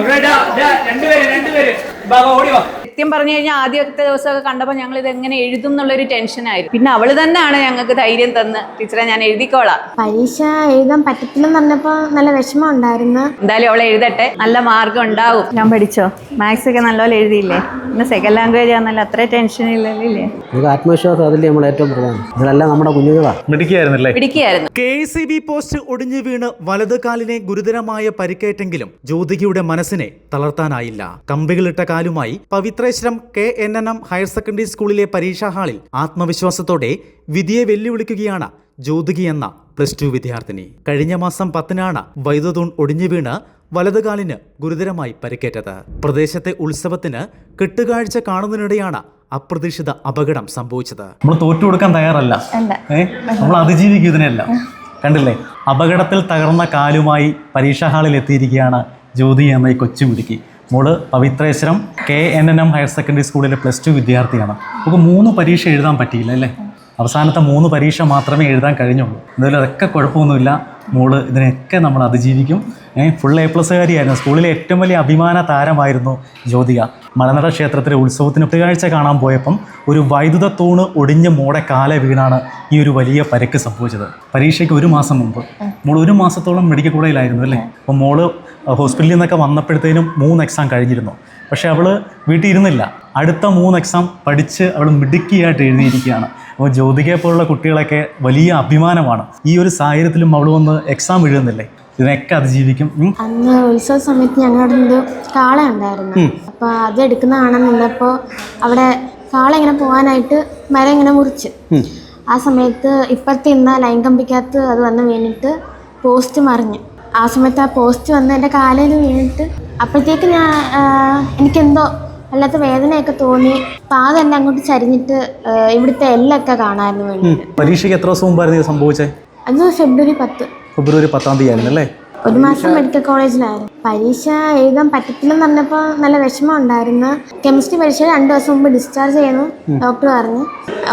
മക്കളെ ഇതാ, ഇതാ, രണ്ടുപേര് രണ്ടുപേര്. ബാ ബാ, ഓടി വാ. സത്യം പറഞ്ഞു കഴിഞ്ഞാൽ ആദ്യത്തെ ദിവസമൊക്കെ കണ്ടപ്പോൾ ഞങ്ങൾ ഇത് എങ്ങനെ എഴുതും എന്നുള്ളൊരു ടെൻഷനായിരുന്നു പിന്നെ അവൾ തന്നെയാണ് ഞങ്ങൾക്ക് ധൈര്യം തന്ന്. ടീച്ചറെ ഞാൻ എഴുതിക്കോളാം. പരീക്ഷ എഴുതാൻ പറ്റത്തില്ലെന്ന് പറഞ്ഞപ്പോൾ നല്ല വിഷമം ഉണ്ടായിരുന്നു. എന്തായാലും അവളെ എഴുതട്ടെ. നല്ല മാർഗം ഉണ്ടാവും. ഞാൻ പഠിച്ചോ? മാത്സ് ഒക്കെ നല്ലപോലെ എഴുതിയില്ലേ? പിന്നെ സെക്കൻഡ് ലാംഗ്വേജ് ആണല്ലോ അത്ര ടെൻഷൻ ഇല്ലല്ലേ ആത്മവിശ്വാസം അതിൽ നമ്മൾ ഏറ്റവും പ്രധാനം. ഇതെല്ലാം നമ്മുടെ കുഞ്ഞുങ്ങളാണ് മിടുക്കിയായിരുന്നല്ലേ? പിടിക്കുകയായിരുന്നു കെ സി ബി പോസ്റ്റ് ഒടിഞ്ഞു വീണ് വലത് കാലിനെ ഗുരുതരമായ പരിക്കേറ്റെങ്കിലും ജ്യോതികയുടെ മനസ്സിനെ തളർത്താനായില്ല. കമ്പികളിട്ട കാലുമായി Pavithreswaram K N N M higher secondary സ്കൂളിലെ പരീക്ഷാ ഹാളിൽ ആത്മവിശ്വാസത്തോടെ വിധിയെ വെല്ലുവിളിക്കുകയാണ് ജ്യോതികി എന്ന പ്ലസ് ടു വിദ്യാർത്ഥിനി. കഴിഞ്ഞ മാസം പത്തിനാണ് വൈദ്യുതൂൺ ഒടിഞ്ഞു വീണ് വലതുകാലിന് ഗുരുതരമായി പരിക്കേറ്റത്. പ്രദേശത്തെ ഉത്സവത്തിന് കെട്ടുകാഴ്ച കാണുന്നതിനിടെയാണ് അപ്രതീക്ഷിത അപകടം സംഭവിച്ചത്. നമ്മൾ തോറ്റു കൊടുക്കാൻ തയ്യാറല്ല. നമ്മൾ അതിജീവിക്കും ഇതിനെല്ലാം. കണ്ടില്ലേ? അപകടത്തിൽ തകർന്ന കാലുമായി പരീക്ഷാ ഹാളിൽ എത്തിയിരിക്കുകയാണ് ജ്യോതി എന്ന ഈ കൊച്ചു മിടുക്കി മോൾ Pavithreswaram K N N M higher secondary സ്കൂളിലെ പ്ലസ് ടു വിദ്യാർത്ഥിയാണ്. നമുക്ക് മൂന്ന് പരീക്ഷ എഴുതാൻ പറ്റിയില്ല അല്ലേ? അവസാനത്തെ മൂന്ന് പരീക്ഷ മാത്രമേ എഴുതാൻ കഴിഞ്ഞുള്ളൂ. എന്തായാലും അതൊക്കെ കുഴപ്പമൊന്നുമില്ല. മോൾ ഇതിനെയൊക്കെ നമ്മൾ അതിജീവിക്കും. ഏഹ് ഫുൾ എ പ്ലസ്സുകാരിയായിരുന്നു സ്കൂളിലെ ഏറ്റവും വലിയ അഭിമാന താരമായിരുന്നു ജ്യോതിക. മലനട ക്ഷേത്രത്തിലെ ഉത്സവത്തിന് ഒത്തുകാഴ്ച കാണാൻ പോയപ്പം ഒരു വൈദ്യുത തൂണ് ഒടിഞ്ഞ് മോടെ കാല വീണാണ് ഈ ഒരു വലിയ പരിക്ക് സംഭവിച്ചത്. പരീക്ഷയ്ക്ക് ഒരു മാസം മുമ്പ്. മോൾ ഒരു മാസത്തോളം മെഡിക്കൽ കോളേജിലായിരുന്നു അല്ലേ? അപ്പോൾ മോൾ ഹോസ്പിറ്റലിൽ നിന്നൊക്കെ വന്നപ്പോഴത്തേനും മൂന്ന് എക്സാം കഴിഞ്ഞിരുന്നു. പക്ഷേ അവൾ വീട്ടിൽ ഇരുന്നില്ല. അടുത്ത മൂന്ന് എക്സാം പഠിച്ച് അവൾ മിടുക്കിയായിട്ട് എഴുതിയിരിക്കുകയാണ്. അപ്പോൾ ജ്യോതികയെ പോലുള്ള കുട്ടികളൊക്കെ വലിയ അഭിമാനമാണ്. ഈ ഒരു സാഹചര്യത്തിലും അവൾ വന്ന് എക്സാം എഴുതുന്നില്ലേ? ഇതിനൊക്കെ അതിജീവിക്കും. അന്ന് ഉത്സവ സമയത്ത് ഞങ്ങളുടെ ഒരു കാള ഉണ്ടായിരുന്നു. അപ്പോൾ അത് എടുക്കുന്ന കാണാൻ നിന്നപ്പോൾ അവിടെ കാള ഇങ്ങനെ പോകാനായിട്ട് മരം ഇങ്ങനെ മുറിച്ച്. ആ സമയത്ത് ഇപ്പോഴത്തെ ഇന്ന ലൈൻ കമ്പിക്കകത്ത് അത് വന്ന് വീണിട്ട് പോസ്റ്റ് മറിഞ്ഞു. ആ സമയത്ത് ആ പോസ്റ്റ് വന്ന് എന്റെ കാലയിൽ വീണിട്ട് അപ്പോഴത്തേക്ക് ഞാൻ എനിക്കെന്തോ വല്ലാത്ത വേദനയൊക്കെ തോന്നി. പാതെല്ലാം അങ്ങോട്ട് ചരിഞ്ഞിട്ട് ഇവിടുത്തെ എല്ലൊക്കെ കാണാമായിരുന്നു വേണ്ടി പരീക്ഷയ്ക്ക് എത്ര ദിവസം മുമ്പായിരുന്നു ഇത് സംഭവിച്ചത് അത് ഫെബ്രുവരി പത്ത്. ഫെബ്രുവരി പത്താം തീയതി ആയിരുന്നു അല്ലേ ഒരു മാസം മെഡിക്കൽ കോളേജിലായിരുന്നു പരീക്ഷ എഴുതാൻ പറ്റത്തില്ലെന്ന് പറഞ്ഞപ്പോൾ നല്ല വിഷമം ഉണ്ടായിരുന്നു. കെമിസ്ട്രി പരീക്ഷ രണ്ടു ദിവസം മുമ്പ് ഡിസ്ചാർജ് ചെയ്യുന്നു ഡോക്ടർ പറഞ്ഞു.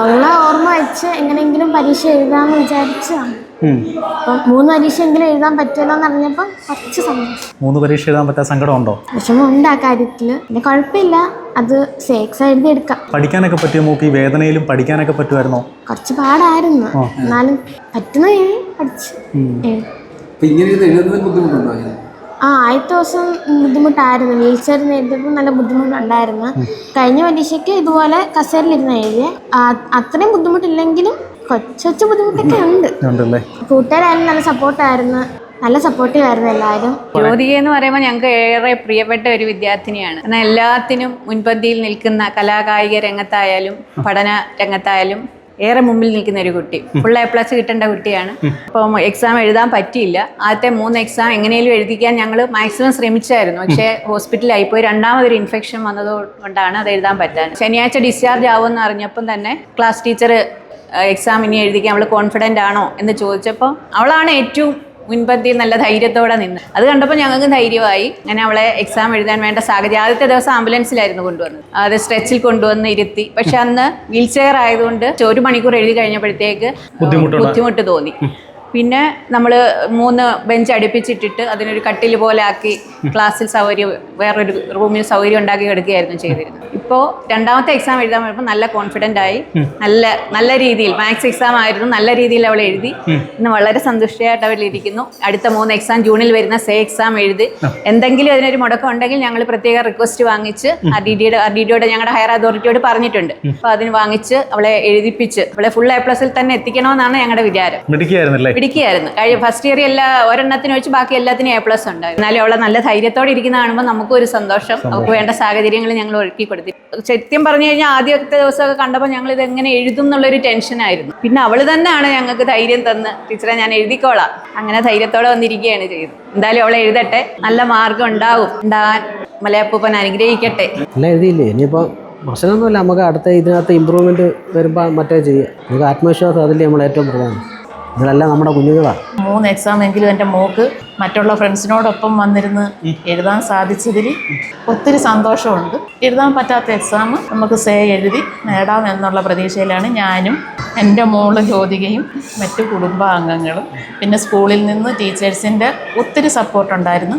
ഉള്ള ഓർമ്മ വെച്ച് എങ്ങനെയെങ്കിലും പരീക്ഷ എഴുതാമെന്ന് വിചാരിച്ചതാണ്. അപ്പം മൂന്ന് പരീക്ഷ എങ്കിലും എഴുതാൻ പറ്റുമല്ലോ എന്ന് അറിഞ്ഞപ്പോൾ കുറച്ച് സന്തോഷം. മൂന്ന് പരീക്ഷ എഴുതാൻ പറ്റാത്ത സങ്കടമുണ്ടോ? വിഷമം ഉണ്ട് ആ കാര്യത്തിൽ. പിന്നെ കുഴപ്പമില്ല. അത് സേക്സ് എഴുതി എടുക്കാം. പഠിക്കാനൊക്കെ പറ്റിയ നോക്കി ഈ വേദനയിലും പഠിക്കാനൊക്കെ പറ്റുമായിരുന്നോ? കുറച്ച് പാടായിരുന്നു. എന്നാലും പറ്റുന്ന രീതിയിൽ പഠിച്ചു എഴുതി. അപ്പം ഇങ്ങനെ ബുദ്ധിമുട്ടുണ്ടോ ആ ആദ്യത്തെ ദിവസം ബുദ്ധിമുട്ടായിരുന്നു. വീൽ ചെയറിൽ എഴുതിയപ്പോൾ നല്ല ബുദ്ധിമുട്ടുണ്ടായിരുന്നു. കഴിഞ്ഞ പരീക്ഷയ്ക്ക് ഇതുപോലെ കസേരയിലിരുന്ന് എഴുതിയ. അത്രയും ബുദ്ധിമുട്ടില്ലെങ്കിലും കൊച്ചു കൊച്ചു ബുദ്ധിമുട്ടൊക്കെ ഉണ്ട്. ഉണ്ടല്ലേ? കൂട്ടുകാരായാലും നല്ല സപ്പോർട്ടായിരുന്നു. നല്ല സപ്പോർട്ടീവ് ആയിരുന്നു എല്ലാവരും. ജ്യോതിക എന്ന് പറയുമ്പോൾ ഞങ്ങൾക്ക് ഏറെ പ്രിയപ്പെട്ട ഒരു വിദ്യാർത്ഥിനിയാണ്. എന്നാൽ എല്ലാത്തിനും മുൻപന്തിയിൽ നിൽക്കുന്ന കലാകായിക രംഗത്തായാലും പഠന രംഗത്തായാലും ഏറെ മുമ്പിൽ നിൽക്കുന്ന ഒരു കുട്ടി. ഫുൾ എ പ്ലസ് കിട്ടേണ്ട കുട്ടിയാണ്. അപ്പം എക്സാം എഴുതാൻ പറ്റിയില്ല. ആദ്യത്തെ മൂന്ന് എക്സാം എങ്ങനെയും എഴുതിക്കാൻ ഞങ്ങൾ മാക്സിമം ശ്രമിച്ചായിരുന്നു. പക്ഷേ ഹോസ്പിറ്റലായി പോയി. രണ്ടാമതൊരു ഇൻഫെക്ഷൻ വന്നതുകൊണ്ടാണ് അത് എഴുതാൻ പറ്റാൻ ശനിയാഴ്ച ഡിസ്ചാർജ് ആവുമെന്ന് അറിഞ്ഞപ്പം തന്നെ ക്ലാസ് ടീച്ചർ എക്സാം ഇനി എഴുതിക്കാൻ അവൾ കോൺഫിഡന്റ് ആണോ എന്ന് ചോദിച്ചപ്പോൾ അവളാണ് ഏറ്റവും മുൻപന്തിയിൽ നല്ല ധൈര്യത്തോടെ നിന്ന്. അത് കണ്ടപ്പോൾ ഞങ്ങൾക്ക് ധൈര്യമായി. അങ്ങനെ അവളെ എക്സാം എഴുതാൻ വേണ്ട സാഹചര്യം. ആദ്യത്തെ ദിവസം ആംബുലൻസിലായിരുന്നു കൊണ്ടുവന്നത്. അത് സ്ട്രെച്ചിൽ കൊണ്ടുവന്ന് ഇരുത്തി. പക്ഷെ അന്ന് വീൽ ചെയർ ആയതുകൊണ്ട് ഒരു മണിക്കൂർ എഴുതി കഴിഞ്ഞപ്പോഴത്തേക്ക് ബുദ്ധിമുട്ട് തോന്നി. പിന്നെ നമ്മൾ മൂന്ന് ബെഞ്ച് അടുപ്പിച്ചിട്ടിട്ട് അതിനൊരു കട്ടിൽ പോലെ ആക്കി ക്ലാസ്സിൽ സൗകര്യം വേറൊരു റൂമിൽ സൗകര്യം ഉണ്ടാക്കി കിടക്കുകയായിരുന്നു ചെയ്തിരുന്നത്. ഇപ്പോൾ രണ്ടാമത്തെ എക്സാം എഴുതാൻ വരുമ്പോൾ നല്ല കോൺഫിഡന്റ് ആയി. നല്ല നല്ല രീതിയിൽ മാത്സ് എക്സാം ആയിരുന്നു. നല്ല രീതിയിൽ അവൾ എഴുതി. ഇന്ന് വളരെ സന്തുഷ്ടയായിട്ട് അവൾ ഇരിക്കുന്നു. അടുത്ത മൂന്ന് എക്സാം ജൂണിൽ വരുന്ന സേ എക്സാം എഴുതി. എന്തെങ്കിലും അതിനൊരു മുടക്കം ഉണ്ടെങ്കിൽ ഞങ്ങൾ പ്രത്യേക റിക്വസ്റ്റ് വാങ്ങിച്ച് ആർ ഡി ഡിയുടെ ആർ ഡി ഡിയോട് ഞങ്ങളുടെ ഹയർ അതോറിറ്റിയോട് പറഞ്ഞിട്ടുണ്ട്. അപ്പോൾ അതിന് വാങ്ങിച്ച് അവളെ എഴുതിപ്പിച്ച് അവളെ ഫുൾ എ പ്ലസിൽ തന്നെ എത്തിക്കണമെന്നാണ് ഞങ്ങളുടെ വിചാരം. പിടിക്കുകയായിരുന്നു കഴിഞ്ഞ ഫസ്റ്റ് ഇയർ എല്ലാ ഒരെണ്ണത്തിന് വെച്ച് ബാക്കി എല്ലാത്തിനും എ പ്ലസ് ഉണ്ടായിരുന്നു എന്നാലും അവളെ നല്ല ധൈര്യത്തോടെ ഇരിക്കുന്ന കാണുമ്പോൾ നമുക്കും ഒരു സന്തോഷം. അവൾക്ക് വേണ്ട സാഹചര്യങ്ങൾ ഞങ്ങൾ ഒരുക്കി കൊടുത്തു സത്യം പറഞ്ഞു കഴിഞ്ഞാൽ ആദ്യത്തെ ദിവസമൊക്കെ കണ്ടപ്പോൾ ഞങ്ങൾ ഇത് എങ്ങനെ എഴുതും എന്നുള്ളൊരു ടെൻഷനായിരുന്നു പിന്നെ അവൾ തന്നെയാണ് ഞങ്ങൾക്ക് ധൈര്യം തന്ന്. ടീച്ചറെ ഞാൻ എഴുതിക്കോളാം. അങ്ങനെ ധൈര്യത്തോടെ വന്നിരിക്കുകയാണ് ചെയ്തത്. എന്തായാലും അവളെ എഴുതട്ടെ. നല്ല മാർഗം ഉണ്ടാവും. ഉണ്ടാകാൻ മലയപ്പൂപ്പൻ അനുഗ്രഹിക്കട്ടെ. എഴുതിയില്ലേ? ഇനിയിപ്പോൾ പ്രശ്നമൊന്നുമില്ല നമുക്ക് അടുത്ത ഇതിനകത്ത് ഇമ്പ്രൂവ്മെന്റ് വരുമ്പോൾ മറ്റേ ചെയ്യാം. നമുക്ക് ആത്മവിശ്വാസം അതിൽ നമ്മൾ ഏറ്റവും പ്രധാനം. ഇതിലെല്ലാം നമ്മുടെ കുഞ്ഞുങ്ങളാണ് മൂന്ന് എക്സാം എങ്കിലും എന്റെ മോക്ക് മറ്റുള്ള ഫ്രണ്ട്സിനോടൊപ്പം വന്നിരുന്ന് എഴുതാൻ സാധിച്ചതിൽ ഒത്തിരി സന്തോഷമുണ്ട്. എഴുതാൻ പറ്റാത്ത എക്സാം നമുക്ക് സേ എഴുതി നേടാം എന്നുള്ള പ്രതീക്ഷയിലാണ് ഞാനും എന്റെ മോൾ ജ്യോതികയും മറ്റു കുടുംബാംഗങ്ങളും. പിന്നെ സ്കൂളിൽ നിന്ന് ടീച്ചേഴ്സിന്റെ ഒത്തിരി സപ്പോർട്ടുണ്ടായിരുന്നു